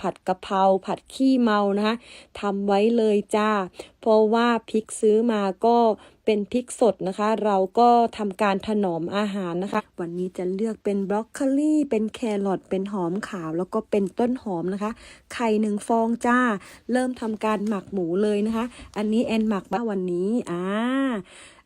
ผัดกะเพราผัดขี้เมานะคะทำไว้เลยจ้า เพราะว่าพริกซื้อมาก็เป็นพริกสดนะคะ เราก็ทำการถนอมอาหารนะคะ วันนี้จะเลือกเป็นบรอกโคลีเป็นแครอทเป็นหอมขาว แล้วก็เป็นต้นหอมนะคะ ไข่หนึ่งฟองจ้า เริ่มทำการหมักหมูเลยนะคะ อันนี้แอนหมักมาวันนี้อ่า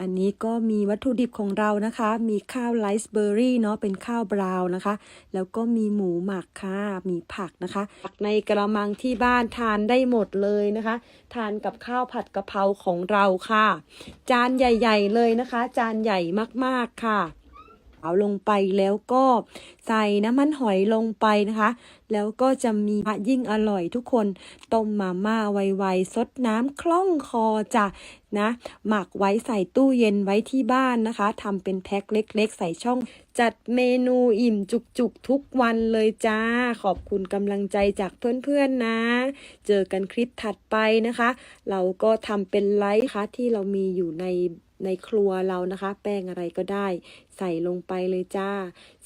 อันนี้ก็มีวัตถุดิบของเรานะคะ มีข้าวไรซ์เบอร์รี่เนาะ เป็นข้าวบราวน์นะคะ แล้วก็มีหมูหมักค่ะ มีผักนะคะ ผักในกระมังที่บ้านทานได้หมดเลยนะคะ ทานกับข้าวผัดกะเพราของเราค่ะ จานใหญ่ ๆ เลยนะคะ จานใหญ่มากๆค่ะ เอาลงไปแล้วก็ใส่น้ำมันหอยลงไปนะคะ แล้วก็จะมียิ่งอร่อยทุกคนต้มมาม่าไวๆซดน้ำคล่องคอจ้ะนะ หมักไว้ใส่ตู้เย็นไว้ที่บ้านนะคะทำเป็นแพ็คเล็กๆ ใส่ช่อง จัดเมนูอิ่มจุกๆ ทุกวันเลยจ้า ขอบคุณกำลังใจจากเพื่อนๆนะ เจอกันคลิปถัดไปนะคะ เราก็ทำเป็นไลฟ์นะคะที่เรามีอยู่ใน ในครัวเรานะคะ แป้งอะไรก็ได้ ใส่ลงไปเลยจ้า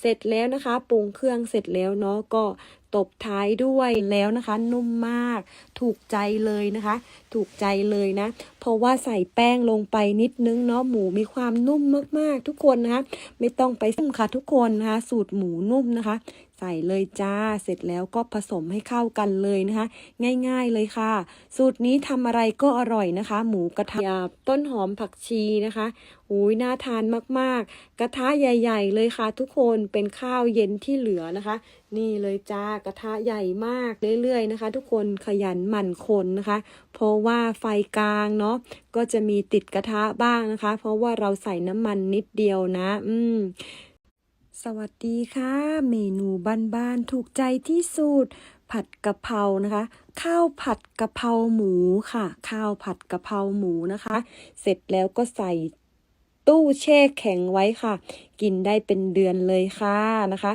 เสร็จแล้วนะคะปรุงเครื่องเสร็จแล้วเนาะก็ตบท้ายด้วยแล้วนะคะ นุ่มมาก ถูกใจเลยนะคะ ถูกใจเลยนะ เพราะว่าใส่แป้งลงไปนิดนึงเนาะหมูมีความนุ่มมากๆ ทุกคนนะคะ ไม่ต้องไปซุ่มค่ะทุกคนนะคะ สูตรหมูนุ่มนะคะ ส่เลยจ้า เสร็จแล้วก็ผสมให้เข้ากันเลยนะคะ ง่ายๆเลยค่ะ สูตรนี้ทำอะไรก็อร่อยนะคะ หมูกระทะต้นหอมผักชีนะคะอุ้ยน่าทานมากๆ กระทะใหญ่ ๆ เลยค่ะ ทุกคนเป็นข้าวเย็นที่เหลือนะคะ นี่เลยจ้ากระทะใหญ่มากเรื่อยๆนะคะ ทุกคนขยันหมั่นคนนะคะ เพราะว่าไฟกลางเนาะก็จะมีติดกระทะบ้างนะคะ เพราะว่าเราใส่น้ำมันนิดเดียวนะ อืม สวัสดีค่ะ เมนูบ้านๆถูกใจที่สุดผัดกะเพรานะคะ ข้าวผัดกะเพราหมูค่ะ ข้าวผัดกะเพราหมูนะคะ เสร็จแล้วก็ใส่ตู้แช่แข็งไว้ค่ะ กินได้เป็นเดือนเลยค่ะนะคะ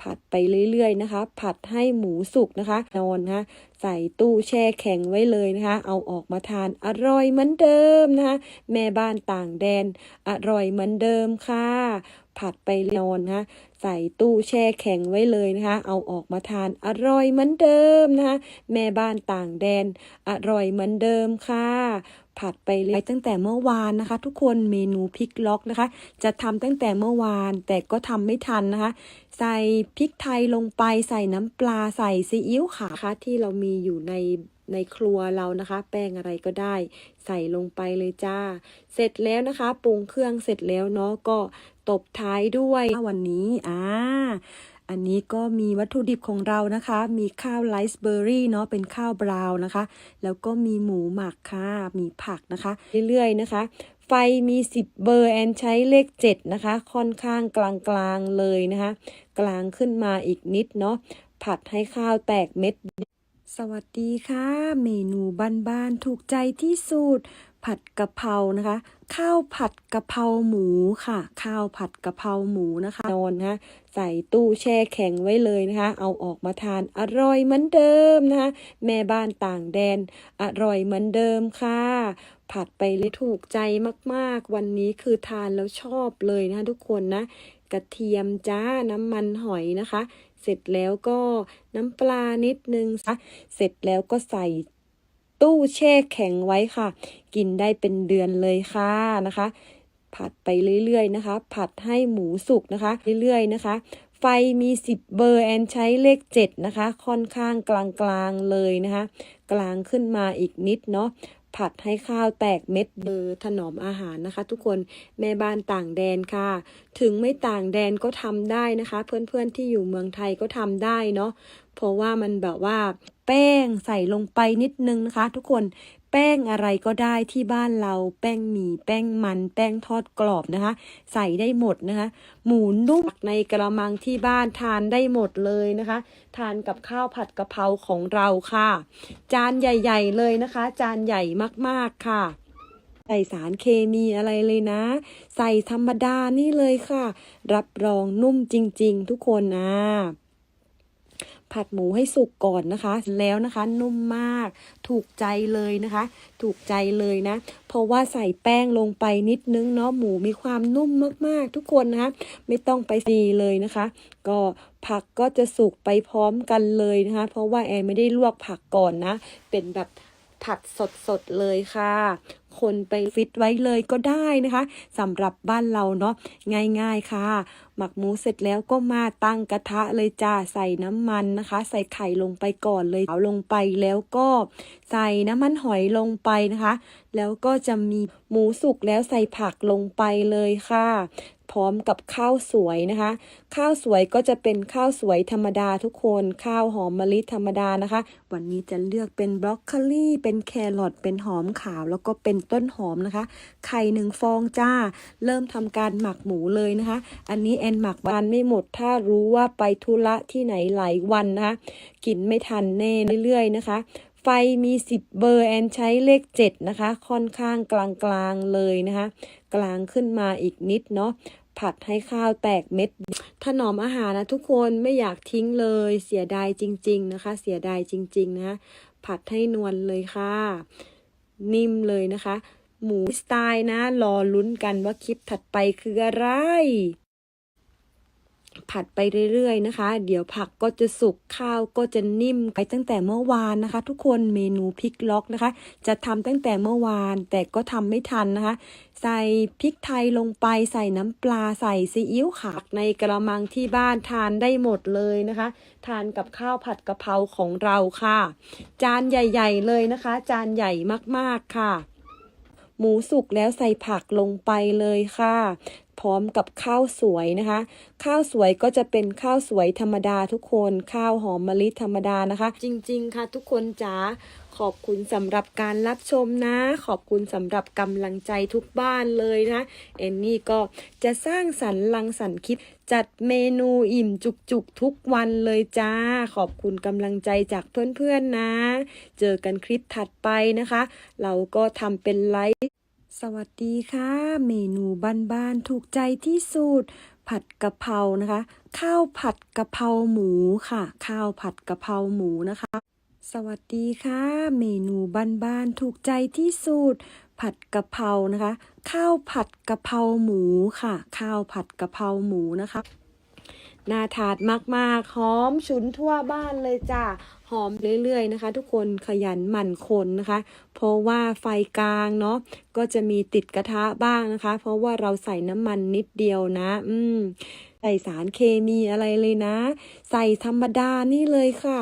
ผัดไปเรื่อยๆนะคะ ผัดให้หมูสุกนะคะ นอนนะคะ ใส่ตู้แช่แข็งไว้เลยนะคะ เอาออกมาทานอร่อยเหมือนเดิมนะคะ แม่บ้านต่างแดนอร่อยเหมือนเดิมค่ะ ผัดไปนอนนะ ใส่ตู้แช่แข็งไว้เลยนะคะ เอาออกมาทานอร่อยเหมือนเดิมนะคะ แม่บ้านต่างแดนอร่อยเหมือนเดิมค่ะผัดไปเลยตั้งแต่เมื่อวานนะคะ ทุกคนเมนูพริกล็อกนะคะ จะทำตั้งแต่เมื่อวาน แต่ก็ทำไม่ทันนะคะ ใส่พริกไทยลงไปใส่น้ำปลาใส่ซีอิ๊วขาวะคะที่เรามีอยู่ในในครัวเรานะคะ แป้งอะไรก็ได้ ใส่ลงไปเลยจ้า เสร็จแล้วนะคะปรุงเครื่องเสร็จแล้วเนาะก็ตบท้ายด้วยวันนี้อ่าอันนี้ก็มีวัตถุดิบของเรานะคะ มีข้าวไรซ์เบอร์รี่เนาะ เป็นข้าวบราวน์นะคะ แล้วก็มีหมูหมักค่ะ มีผักนะคะ เรื่อยๆนะคะ ไฟมี 10 เบอร์แอนใช้เลข 7 นะคะ ค่อนข้างกลางๆเลยนะคะ กลางขึ้นมาอีกนิดเนาะ ผัดให้ข้าวแตกเม็ด สวัสดีค่ะ เมนูบ้านๆถูกใจที่สุดผัดกะเพรานะคะ ข้าวผัดกะเพราหมูค่ะ ข้าวผัดกะเพราหมูนะคะนอนนะคะใส่ตู้แช่แข็งไว้เลยนะคะ เอาออกมาทานอร่อยเหมือนเดิมนะคะ แม่บ้านต่างแดน อร่อยเหมือนเดิมค่ะ ผัดไปเลยถูกใจมากๆ วันนี้คือทานแล้วชอบเลยนะคะทุกคนนะกระเทียมจ้าน้ำมันหอยนะคะ เสร็จแล้วก็น้ำปลานิดนึงนะเสร็จแล้วก็ใส่ตู้แช่แข็งไว้ค่ะ กินได้เป็นเดือนเลยค่ะนะคะ ผัดไปเรื่อยๆนะคะ ผัดให้หมูสุกนะคะ เรื่อยๆนะคะ ไฟมี 10 เบอร์แอนใช้เลข 7 นะคะ ค่อนข้างกลางๆเลยนะคะ กลางขึ้นมาอีกนิดเนาะ ผัดให้ข้าวแตกเม็ดเบอร์ถนอมอาหารนะคะ ทุกคนแม่บ้านต่างแดนค่ะ ถึงไม่ต่างแดนก็ทำได้นะคะ เพื่อนๆที่อยู่เมืองไทยก็ทำได้เนาะเพราะว่ามันแบบว่าแป้งใส่ลงไปนิดนึงนะคะ ทุกคน แป้งอะไรก็ได้ที่บ้านเรา แป้งหมี่แป้งมัน แป้งทอดกรอบนะคะ ใส่ได้หมดนะคะ หมูนุ่มในกระมังที่บ้านทานได้หมดเลยนะคะ ทานกับข้าวผัดกะเพราของเราค่ะ จานใหญ่ ๆ เลยนะคะ จานใหญ่มากๆค่ะใส่สารเคมีอะไรเลยนะ ใส่ธรรมดานี่เลยค่ะ รับรองนุ่มจริง ๆ ทุกคนนะ ผัดหมูให้สุกก่อนนะคะ แล้วนะคะนุ่มมาก ถูกใจเลยนะคะ ถูกใจเลยนะ เพราะว่าใส่แป้งลงไปนิดนึงเนาะหมูมีความนุ่มมากๆ ทุกคนนะคะ ไม่ต้องไปดีเลยนะคะ ก็ผักก็จะสุกไปพร้อมกันเลยนะคะ เพราะว่าแอร์ไม่ได้ลวกผักก่อนนะ เป็นแบบ ผัดสดๆเลยค่ะ คนไปฟิตไว้เลยก็ได้นะคะสำหรับบ้านเราเนาะง่ายๆค่ะ หมักหมูเสร็จแล้วก็มาตั้งกระทะเลยจ้าใส่น้ำมันนะคะ ใส่ไข่ลงไปก่อนเลยเอาลงไปแล้วก็ใส่น้ำมันหอยลงไปนะคะ แล้วก็จะมีหมูสุกแล้วใส่ผักลงไปเลยค่ะพร้อมกับข้าวสวยนะคะ ข้าวสวยก็จะเป็นข้าวสวยธรรมดาทุกคน ข้าวหอมมะลิธรรมดานะคะ วันนี้จะเลือกเป็นบรอกโคลีเป็นแครอทเป็นหอมขาว แล้วก็เป็นต้นหอมนะคะ ไข่หนึ่งฟองจ้า เริ่มทำการหมักหมูเลยนะคะ อันนี้แอนหมักวันไม่หมด ถ้ารู้ว่าไปธุระที่ไหนหลายวันนะคะกินไม่ทันแน่เรื่อยๆนะคะ ไฟมี 10 เบอร์แอนใช้เลข 7 นะคะ ค่อนข้างกลางๆเลยนะคะ กลางขึ้นมาอีกนิดเนาะผัดให้ข้าวแตกเม็ด ถนอมอาหารนะทุกคนไม่อยากทิ้งเลย เสียดายจริง ๆนะคะ เสียดายจริง ๆ นะผัดให้นวลเลยค่ะ นิ่มเลยนะคะ หมูสไตล์นะ รอลุ้นกันว่าคลิปถัดไปคืออะไร ผัดไปเรื่อยๆนะคะ เดี๋ยวผักก็จะสุกข้าวก็จะนิ่มไปตั้งแต่เมื่อวานนะคะ ทุกคนเมนูพริกล็อกนะคะ จะทำตั้งแต่เมื่อวาน แต่ก็ทำไม่ทันนะคะ ใส่พริกไทยลงไปใส่น้ำปลาใส่ซีอิ๊วขาวในกระมังที่บ้านทานได้หมดเลยนะคะ ทานกับข้าวผัดกะเพราของเราค่ะ จานใหญ่ ๆ เลยนะคะ จานใหญ่มากๆค่ะ หมูสุกแล้วใส่ผักลงไปเลยค่ะ พร้อมกับข้าวสวยนะคะ ข้าวสวยก็จะเป็นข้าวสวยธรรมดาทุกคน ข้าวหอมมะลิธรรมดานะคะ จริง ๆ ค่ะทุกคนจ๋า ขอบคุณสำหรับการรับชมนะ ขอบคุณสำหรับกำลังใจทุกบ้านเลยนะ เอนนี่ก็จะสร้างสรรค์รังสรรค์คลิปจัดเมนูอิ่มจุกๆทุกวันเลยจ้า ขอบคุณกำลังใจจากเพื่อนๆนะ เจอกันคลิปถัดไปนะคะ เราก็ทำเป็นไลฟ์สวัสดีค่ะ เมนูบ้านๆถูกใจที่สุดผัดกะเพรานะคะ ข้าวผัดกะเพราหมูค่ะ ข้าวผัดกะเพราหมูนะคะ สวัสดีค่ะ เมนูบ้านๆถูกใจที่สุดผัดกะเพรานะคะ ข้าวผัดกะเพราหมูค่ะ ข้าวผัดกะเพราหมูนะคะ น่าทานมากๆหอมฉุนทั่วบ้านเลยจ้าหอมเรื่อยๆนะคะ ทุกคนขยันหมั่นคนนะคะ เพราะว่าไฟกลางเนาะก็จะมีติดกระทะบ้างนะคะ เพราะว่าเราใส่น้ำมันนิดเดียวนะ อืมใส่สารเคมีอะไรเลยนะ ใส่ธรรมดานี่เลยค่ะ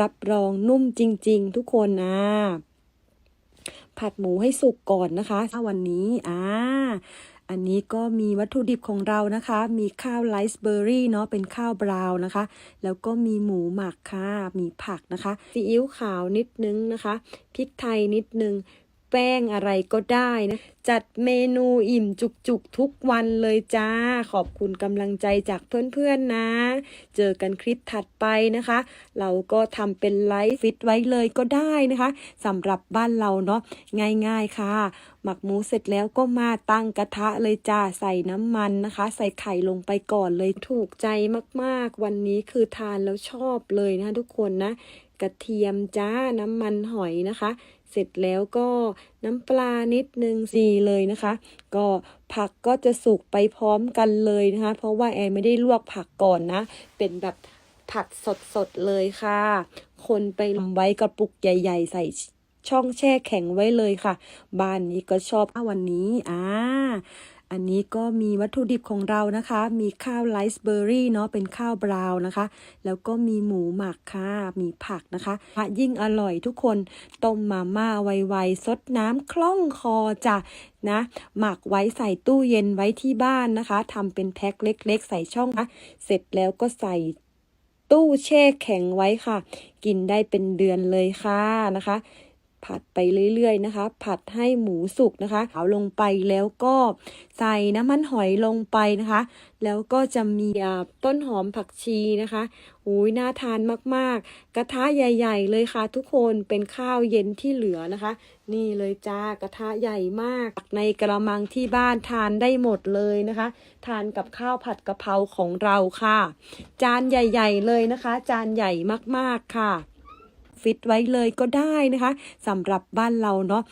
รับรองนุ่มจริง ๆ ทุกคนนะผัดหมูให้สุกก่อนนะคะ วันนี้อ่า อันนี้ก็มีวัตถุดิบของเรานะคะ มีข้าวไรซ์เบอร์รี่เนาะ เป็นข้าวบราวน์นะคะ แล้วก็มีหมูหมักค่ะ มีผักนะคะ ซีอิ๊วขาวนิดนึงนะคะ พริกไทยนิดนึง ป้งอะไรก็ได้นะ จัดเมนูอิ่มจุกๆ ทุกวันเลยจ้า ขอบคุณกำลังใจจากเพื่อนๆนะ เจอกันคลิปถัดไปนะคะ เราก็ทำเป็นไลฟ์ฟิตไว้เลยก็ได้นะคะสำหรับบ้านเราเนาะง่ายๆค่ะ หมักหมูเสร็จแล้วก็มาตั้งกระทะเลยจ้าใส่น้ำมันนะคะ ใส่ไข่ลงไปก่อนเลยถูกใจมากๆ วันนี้คือทานแล้วชอบเลยนะทุกคนนะ กระเทียมจ้าน้ำมันหอยนะคะ สร็จแล้วก็น้ำปลานิดนึงสีเลยนะคะ ก็ผักก็จะสุกไปพร้อมกันเลยนะคะ เพราะว่าแอนไม่ได้ลวกผักก่อนนะ เป็นแบบผัดสดๆเลยค่ะ คนไปทำไว้กระปุกใหญ่ ๆ ใส่ช่องแช่แข็งไว้เลยค่ะ บ้านนี้ก็ชอบวันนี้ อ่า อันนี้ก็มีวัตถุดิบของเรานะคะ มีข้าวไรซ์เบอร์รี่เนาะเป็นข้าวบราวน์นะคะ แล้วก็มีหมูหมักค่ะมีผักนะคะยิ่งอร่อยทุกคนต้มมาม่าไวๆซดน้ำคล่องคอจ้ะนะหมักไว้ใส่ตู้เย็นไว้ที่บ้านนะคะทำเป็นแพ็คเล็ก ๆ ใส่ช่องนะเสร็จแล้วก็ใส่ตู้แช่แข็งไว้ค่ะ กินได้เป็นเดือนเลยค่ะนะคะ ผัดไปเรื่อยๆนะคะ ผัดให้หมูสุกนะคะเอาลงไปแล้วก็ใส่น้ำมันหอยลงไปนะคะ แล้วก็จะมีต้นหอมผักชีนะคะอุ้ยน่าทานมากๆ กระทะใหญ่ ๆ เลยค่ะ ทุกคนเป็นข้าวเย็นที่เหลือนะคะ นี่เลยจ้ากระทะใหญ่มาก ในกระมังที่บ้านทานได้หมดเลยนะคะ ทานกับข้าวผัดกะเพราของเราค่ะ จานใหญ่ ๆ เลยนะคะ จานใหญ่มากๆค่ะ ฟิตไว้เลยก็ได้นะคะสำหรับบ้านเราเนาะ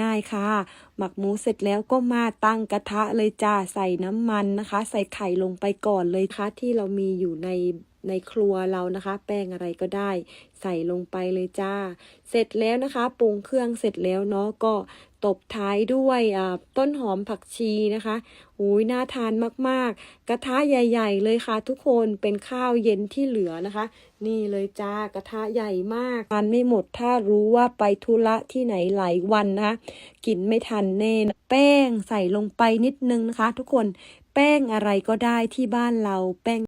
ง่ายๆค่ะ หมักหมูเสร็จแล้วก็มาตั้งกระทะเลยจ้าใส่น้ำมันนะคะ ใส่ไข่ลงไปก่อนเลยค่ะที่เรามีอยู่ในในครัวเรานะคะ แป้งอะไรก็ได้ ใส่ลงไปเลยจ้า เสร็จแล้วนะคะปรุงเครื่องเสร็จแล้วเนาะก็ ตบท้ายด้วยต้นหอมผักชีนะคะอุ้ยน่าทานมากๆ กระทะใหญ่ ๆ เลยค่ะทุกคนเป็นข้าวเย็นที่เหลือนะคะ นี่เลยจ้ากระทะใหญ่มากทานไม่หมดถ้ารู้ว่าไปธุระที่ไหนหลายวันนะคะกินไม่ทันแน่แป้งใส่ลงไปนิดนึงนะคะ ทุกคนแป้งอะไรก็ได้ที่บ้านเราแป้ง